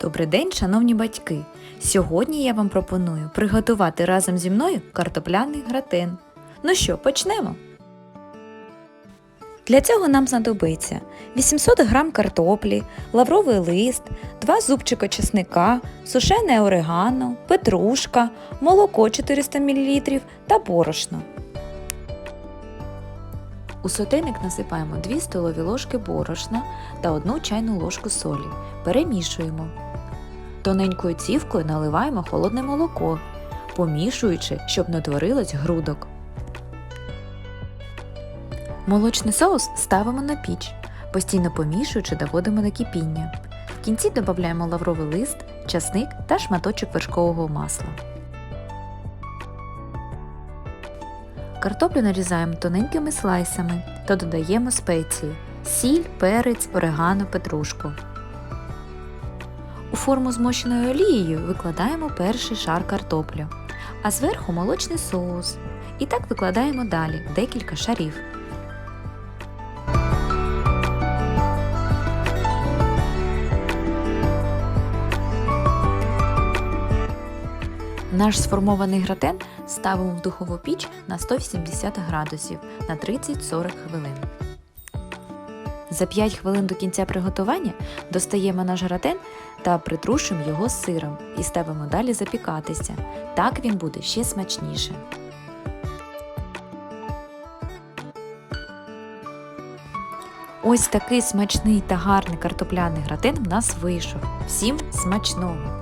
Добрий день, шановні батьки! Сьогодні я вам пропоную приготувати разом зі мною картопляний гратен. Ну що, почнемо? Для цього нам знадобиться 800 г картоплі, лавровий лист, 2 зубчика чесника, сушене орегано, петрушка, молоко 400 мл та борошно. У сотейник насипаємо 2 столові ложки борошна та 1 чайну ложку солі. Перемішуємо. Тоненькою цівкою наливаємо холодне молоко, помішуючи, щоб не творилось грудок. Молочний соус ставимо на піч, постійно помішуючи, доводимо до кипіння. В кінці додаємо лавровий лист, часник та шматочок вершкового масла. Картоплю нарізаємо тоненькими слайсами та додаємо спеції сіль, перець, орегано, петрушку. У форму змощеною олією викладаємо перший шар картоплю, а зверху молочний соус. І так викладаємо далі декілька шарів. Наш сформований гратен ставимо в духову піч на 180 градусів на 30-40 хвилин. За 5 хвилин до кінця приготування достаємо наш гратен та притрушуємо його сиром і ставимо далі запікатися. Так він буде ще смачніше. Ось такий смачний та гарний картопляний гратин в нас вийшов. Всім смачного!